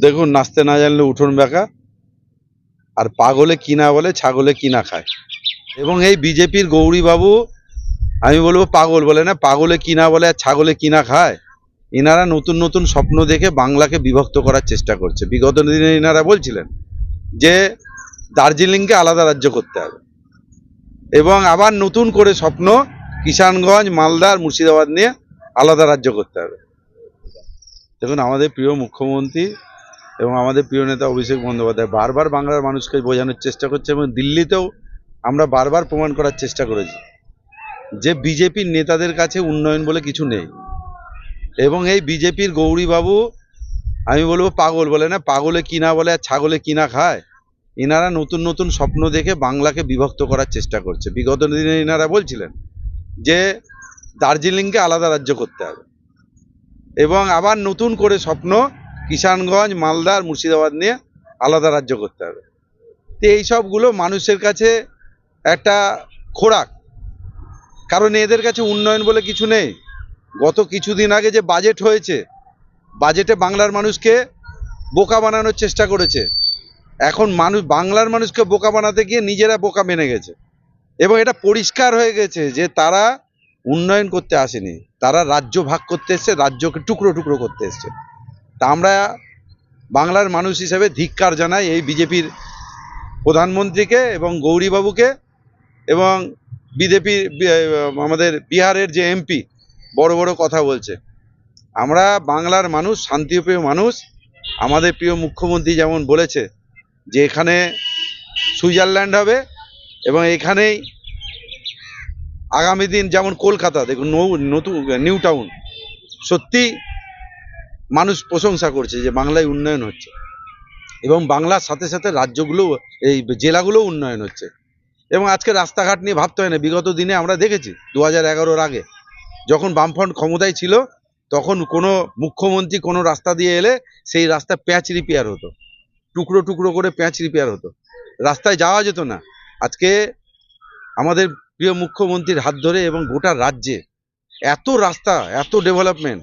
দেখুন, নাচতে না জানলে উঠোন বেঁকা, আর পাগলে কিনা বলে, ছাগলে কিনা খায়। এবং এই বিজেপির গৌরীবাবু, আমি বলব পাগল বলে না, পাগলে কিনা বলে আর ছাগলে কিনা খায় ইনারা নতুন নতুন স্বপ্ন দেখে বাংলাকে বিভক্ত করার চেষ্টা করছে। বিগত দিনে ইনারা বলছিলেন যে, দার্জিলিংকে আলাদা রাজ্য করতে হবে। এবং আবার নতুন করে স্বপ্ন কিষানগঞ্জ মালদার মুর্শিদাবাদ নিয়ে আলাদা রাজ্য করতে হবে। দেখুন, আমাদের প্রিয় মুখ্যমন্ত্রী এবং আমাদের প্রিয় নেতা অভিষেক বন্দ্যোপাধ্যায় বারবার বাংলার মানুষকে বোঝানোর চেষ্টা করছে এবং দিল্লিতেও আমরা বারবার প্রমাণ করার চেষ্টা করেছি যে বিজেপির নেতাদের কাছে উন্নয়ন বলে কিছু নেই। এবং এই বিজেপির গৌরীবাবু, আমি বলব পাগল বলে না, পাগলে কিনা বলে আর ছাগলে কিনা খায়, ইনারা নতুন নতুন স্বপ্ন দেখে বাংলাকে বিভক্ত করার চেষ্টা করছে। বিগত দিনে ইনারা বলছিলেন যে দার্জিলিংকে আলাদা রাজ্য করতে হবে। এবং আবার নতুন করে স্বপ্ন কিষানগঞ্জ, মালদা আর মুর্শিদাবাদ নিয়ে আলাদা রাজ্য করতে হবে। তো এই সবগুলো মানুষের কাছে একটা খোরাক। কারণ এদের কাছে উন্নয়ন বলে কিছু নেই। গত কিছুদিন আগে যে বাজেট হয়েছে, বাজেটে বাংলার মানুষকে বোকা বানানোর চেষ্টা করেছে। এখন মানুষ, বাংলার মানুষকে বোকা বানাতে গিয়ে নিজেরা বোকা মেনে গেছে। এবং এটা পরিষ্কার হয়ে গেছে যে তারা উন্নয়ন করতে আসেনি। তারা রাজ্য ভাগ করতে এসছে, রাজ্যকে টুকরো টুকরো করতে এসছে। তা আমরা বাংলার মানুষ হিসেবে ধিক্কার জানাই এই বিজেপির প্রধানমন্ত্রীকে এবং গৌরীবাবুকে এবং বিজেপির আমাদের বিহারের যে এমপি, বড় বড় কথা বলছে। আমরা বাংলার মানুষ, শান্তিপ্রিয় মানুষ, আমাদের প্রিয় মুখ্যমন্ত্রী যেমন বলেছে যে এখানে সুইজারল্যান্ড হবে এবং এখানেই আগামী দিন যেমন কলকাতা, দেখুন নতুন, নিউ টাউন, সত্যি মানুষ প্রশংসা করছে যে বাংলায় উন্নয়ন হচ্ছে। এবং বাংলার সাথে সাথে রাজ্যগুলো, এই জেলাগুলোও উন্নয়ন হচ্ছে। এবং আজকে রাস্তাঘাট নিয়ে ভাবতে হয় না, বিগত দিনে আমরা দেখেছি, দু হাজার আগে, যখন বামফ্রন্ট ক্ষমতায় ছিল, তখন কোনো মুখ্যমন্ত্রী কোনো রাস্তা দিয়ে এলে সেই রাস্তা প্যাচ রিপেয়ার হতো। টুকরো টুকরো করে প্যাচ রিপেয়ার হতো। রাস্তায় যাওয়া যেত না। আজকে আমাদের প্রিয় মুখ্যমন্ত্রীর হাত ধরে এবং গোটা রাজ্যে এত রাস্তা, এত ডেভেলপমেন্ট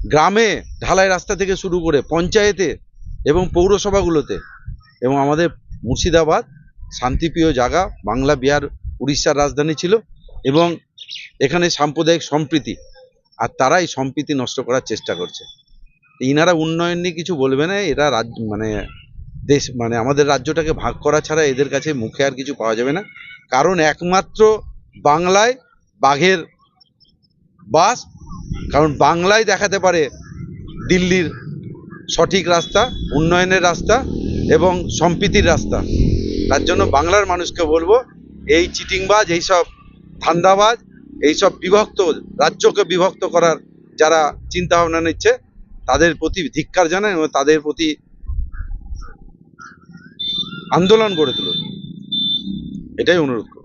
গ্রামে ঢালাই রাস্তা থেকে শুরু করে পঞ্চায়েতে এবং পৌরসভাগুলোতে এবং আমাদের মুর্শিদাবাদ, শান্তিপ্রিয় জায়গা, বাংলা, বিহার, উড়িষ্যার রাজধানী ছিল এবং এখানে সাম্প্রদায়িক সম্প্রীতি আর তারাই সম্প্রীতি নষ্ট করার চেষ্টা করছে। ইনারা উন্নয়ন নিয়ে কিছু বলবে না, এরা রাজ মানে দেশ মানে আমাদের রাজ্যটাকে ভাগ করা ছাড়া এদের কাছে মুখে আর কিছু পাওয়া যাবে না। কারণ একমাত্র বাংলায় বাঘের বাস কারণ বাংলায় দেখাতে পারে দিল্লির সঠিক রাস্তা, উন্নয়নের রাস্তা এবং সম্প্রীতির রাস্তা। তার জন্য বাংলার মানুষকে বলব, এই চিটিংবাজ এইসব ধান্দাবাজ এইসব বিভক্ত রাজ্যকে বিভক্ত করার যারা চিন্তা ভাবনা নিচ্ছে, তাদের প্রতি ধিক্কার জানায় এবং তাদের প্রতি আন্দোলন গড়ে তুলুন। এটাই অনুরোধ